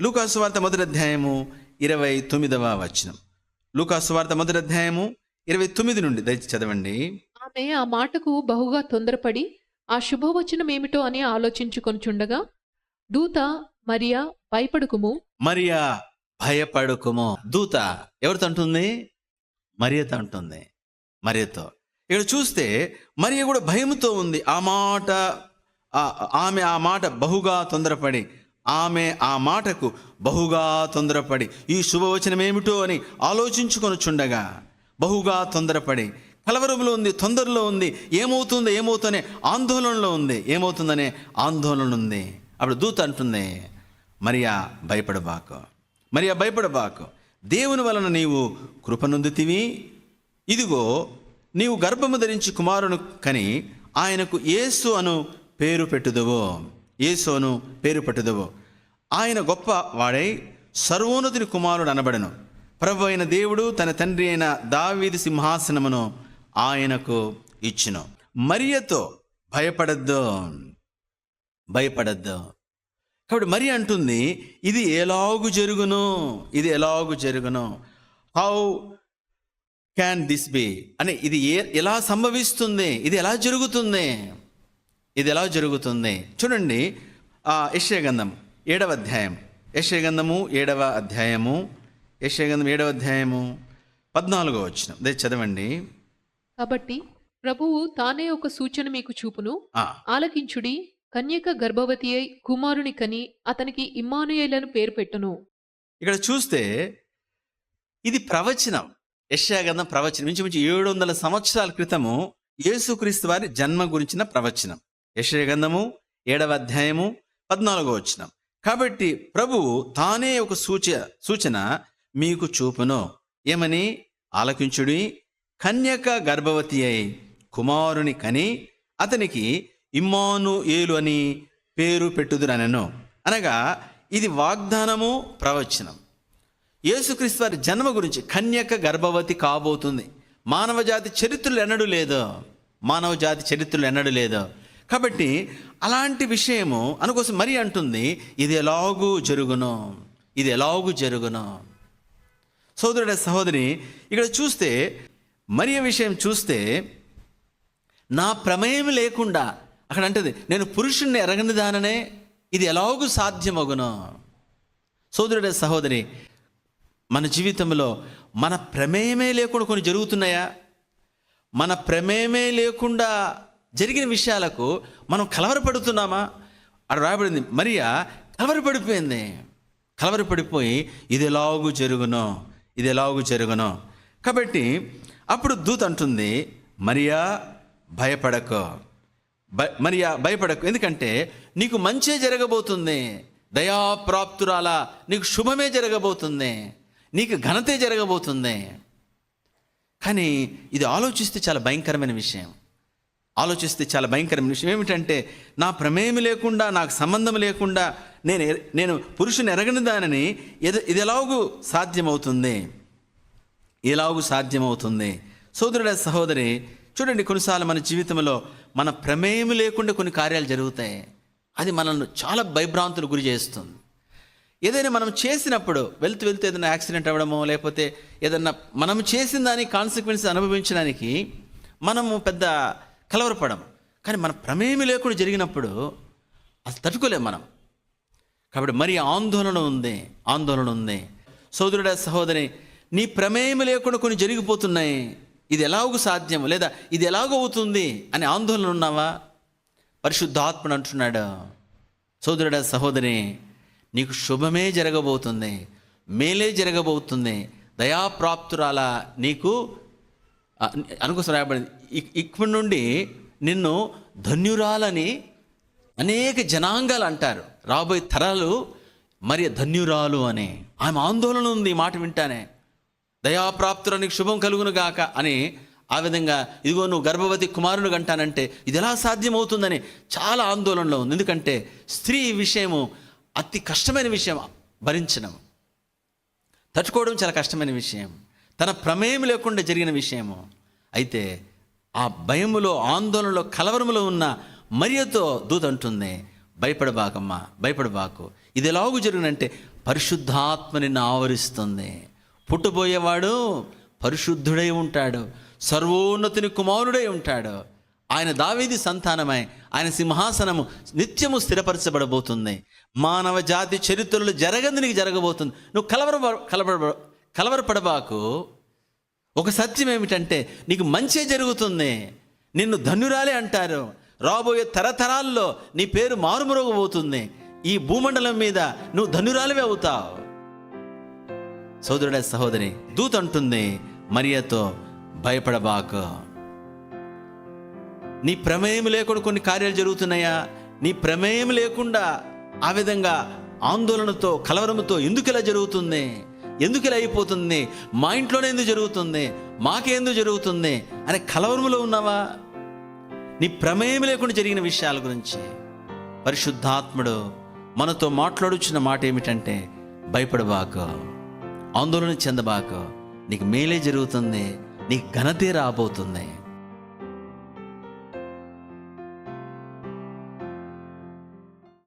లూకాసు వార్త మొదటి అధ్యాయము ఇరవై తొమ్మిదవ వచనం. లూకాసు వార్త మొదటి అధ్యాయము ఇరవై తొమ్మిది నుండి దయచి చదవండి. ఆమె ఆ మాటకు బహుగా తొందరపడి ఆ శుభవచనం ఏమిటో అని ఆలోచించుకొనుచుండగా దూత మరియా భయపడుకుము. మరియా భయపడుకుము. దూత ఎవరితో అంటుంది? మరియతో అంటుంది. మరియతో. ఇక్కడ చూస్తే మరియ కూడా భయముతో ఉంది. ఆ మాట ఆమె ఆ మాట బహుగా తొందరపడి ఆమె ఆ మాటకు బహుగా తొందరపడి ఈ శుభవచనం ఏమిటో అని ఆలోచించుకొనుచుండగా బహుగా తొందరపడి కలవరంలో ఉంది తొందరలో ఉంది ఏమవుతుందో ఏమవుతుందనే ఆందోళనలో ఉంది. ఏమవుతుందనే ఆందోళన ఉంది. అప్పుడు దూత అంటుంది మరియా భయపడబాకు. మరియా భయపడబాకు. దేవుని వలన నీవు కృపనొందుతివి ఇదిగో నీవు గర్భము ధరించి కుమారును కని ఆయనకు యేసు అను పేరు పెట్టుదువో. యేసు పేరు పెట్టుదువో. ఆయన గొప్ప వాడై సర్వోన్నతుని కుమారుడు అనబడను. ప్రభు అయిన దేవుడు తన తండ్రి అయిన దావీది సింహాసనమును ఆయనకు ఇచ్చును. మరియతో భయపడద్దు. భయపడద్దు. కాబట్టి మరి అంటుంది ఇది ఎలాగు జరుగును? ఇది ఎలాగు జరుగును? హౌ క్యాన్ దిస్ బి అని ఇది ఏ ఎలా సంభవిస్తుంది? ఇది ఎలా జరుగుతుంది? ఇది ఎలా జరుగుతుంది? చూడండి ఆ యశ్యగంధం ఏడవ అధ్యాయం. యశ్యగంధము ఏడవ అధ్యాయము. యశ్యగంధం ఏడవ అధ్యాయము? పద్నాలుగో వచ్చిన దయచేసి చదవండి. కాబట్టి ప్రభువు తానే ఒక సూచన మీకు చూపును. ఆలకించుడి కన్యక గర్భవతి అయి కుమారుని కని అతనికి ఇమ్మానుయేలను పేరు పెట్టును. ఇక్కడ చూస్తే ఇది ప్రవచనం. యశాగంధం ప్రవచనం. ఇంచుమించు ఏడు వందల సంవత్సరాల క్రితము యేసుక్రీస్తు వారి జన్మ గురించిన ప్రవచనం. యశగంధము ఏడవ అధ్యాయము పద్నాలుగో వచనం. కాబట్టి ప్రభువు తానే ఒక సూచ సూచన మీకు చూపును. ఏమని? ఆలకించుడి కన్యక గర్భవతి అయి కుమారుని కని అతనికి ఇమ్మాను ఏలు అని పేరు పెట్టుదురనను. అనగా ఇది వాగ్దానము ప్రవచనం. యేసుక్రీస్తు వారి జన్మ గురించి కన్యక గర్భవతి కాబోతుంది. మానవ జాతి చరిత్రలు ఎన్నడూ లేదో. మానవ జాతి చరిత్రలు ఎన్నడూ లేదో. కాబట్టి అలాంటి విషయము అనుకోసం మరి అంటుంది ఇది ఎలాగూ జరుగును ఇది ఎలాగూ జరుగును. సోదరుడ సహోదరి ఇక్కడ చూస్తే మరియ విషయం చూస్తే నా ప్రమేయం లేకుండా అక్కడ అంటది నేను పురుషుణ్ణి ఎరగని దాననే ఇది ఎలాగూ సాధ్యమగును. సోదరుడ సహోదరి మన జీవితంలో మన ప్రమేయమే లేకుండా కొన్ని జరుగుతున్నాయా? మన ప్రమేయమే లేకుండా జరిగిన విషయాలకు మనం కలవరపడుతున్నామా? అక్కడ రాయబడింది మరియా కలవరపడిపోయింది. కలవరపడిపోయి ఇది ఎలాగూ జరుగునో? ఇది ఎలాగూ జరుగునో? కాబట్టి అప్పుడు దూత్ అంటుంది మరియా భయపడకు. భ- మరియా భయపడకు. ఎందుకంటే నీకు మంచే జరగబోతుంది. దయాప్రాప్తురాల నీకు శుభమే జరగబోతుంది. నీకు ఘనతే జరగబోతుంది. కానీ ఇది ఆలోచిస్తే చాలా భయంకరమైన విషయం. ఆలోచిస్తే చాలా భయంకరమైన విషయం ఏమిటంటే నా ప్రమేయం లేకుండా నాకు సంబంధం లేకుండా నేను నేను పురుషుని ఎరగని దానిని ఇది ఇది ఎలాగూ సాధ్యమవుతుంది? ఎలాగూ సాధ్యమవుతుంది? సోదరుడ సహోదరి చూడండి కొన్నిసార్లు మన జీవితంలో మన ప్రమేయం లేకుండా కొన్ని కార్యాలు జరుగుతాయి. అది మనల్ని చాలా భయభ్రాంతులు గురి చేస్తుంది. ఏదైనా మనం చేసినప్పుడు వెళ్తూ వెళ్తూ ఏదైనా యాక్సిడెంట్ అవ్వడమో లేకపోతే ఏదన్నా మనం చేసిన దానికి కాన్సిక్వెన్స్ అనుభవించడానికి మనము పెద్ద కలవరపడం కానీ మన ప్రమేయం లేకుండా జరిగినప్పుడు అది తట్టుకోలేం మనం. కాబట్టి మరి ఆందోళన ఉంది ఆందోళన ఉంది. సోదరుడ సహోదరి నీ ప్రమేయం లేకుండా కొన్ని జరిగిపోతున్నాయి. ఇది ఎలాగూ సాధ్యం లేదా ఇది ఎలాగో అవుతుంది అని ఆందోళన ఉన్నావా? పరిశుద్ధాత్మను అంటున్నాడు. సోదరుడ సహోదరి నీకు శుభమే జరగబోతుంది. మేలే జరగబోతుంది. దయాప్రాప్తురాల నీకు అనుకోసం రాయబడింది. ఇక్కడి నుండి నిన్ను ధన్యురాలని అనేక జనాంగాలు అంటారు. రాబోయే తరాలు మరి ధన్యురాలు అని. ఆమె ఆందోళన ఉంది ఈ మాట వింటానే. దయాప్రాప్తురానికి శుభం కలుగును గాక అని ఆ విధంగా ఇదిగో నువ్వు గర్భవతి కుమారుని అంటానంటే ఇది ఎలా సాధ్యమవుతుందని చాలా ఆందోళనలో ఉంది. ఎందుకంటే స్త్రీ విషయము అతి కష్టమైన విషయం భరించడం. తట్టుకోవడం చాలా కష్టమైన విషయం. తన ప్రమేయం లేకుండా జరిగిన విషయము. అయితే ఆ భయములో ఆందోళనలో కలవరములో ఉన్న మరియతో దూత అంటుంది భయపడబాకమ్మా భయపడబాకు. ఇది ఎలాగూ జరిగినంటే పరిశుద్ధాత్మ నిన్ను ఆవరిస్తుంది పుట్టబోయేవాడు పరిశుద్ధుడై ఉంటాడు. సర్వోన్నతిని కుమారుడై ఉంటాడు. ఆయన దావేది సంతానమై ఆయన సింహాసనము నిత్యము స్థిరపరచబడబోతుంది. మానవ జాతి చరిత్రలో జరగంది నీకు జరగబోతుంది. నువ్వు కలవర కలవర కలవరపడబాకు. ఒక సత్యం ఏమిటంటే నీకు మంచి జరుగుతుంది. నిన్ను ధన్యురాలే అంటారు. రాబోయే తరతరాల్లో నీ పేరు మారుమరుగబోతుంది. ఈ భూమండలం మీద నువ్వు ధన్యురాలివే అవుతావు. సోదరుడే సహోదరి దూత అంటుంది మరియతో భయపడబాకు. నీ ప్రమేయం లేకుండా కొన్ని కార్యాలు జరుగుతున్నాయా? నీ ప్రమేయం లేకుండా ఆ విధంగా ఆందోళనతో కలవరముతో ఎందుకు ఇలా జరుగుతుంది? ఎందుకు ఇలా అయిపోతుంది? మా ఇంట్లోనే ఎందుకు జరుగుతుంది? మాకేందుకు జరుగుతుంది? అనే కలవరములో ఉన్నావా? నీ ప్రమేయం లేకుండా జరిగిన విషయాల గురించి. పరిశుద్ధాత్ముడు మనతో మాట్లాడుచున్న మాట ఏమిటంటే భయపడబాకు. ఆందోళన చెందబాకు. నీకు మేలే జరుగుతుంది. నీకు ఘనతే రాబోతుంది.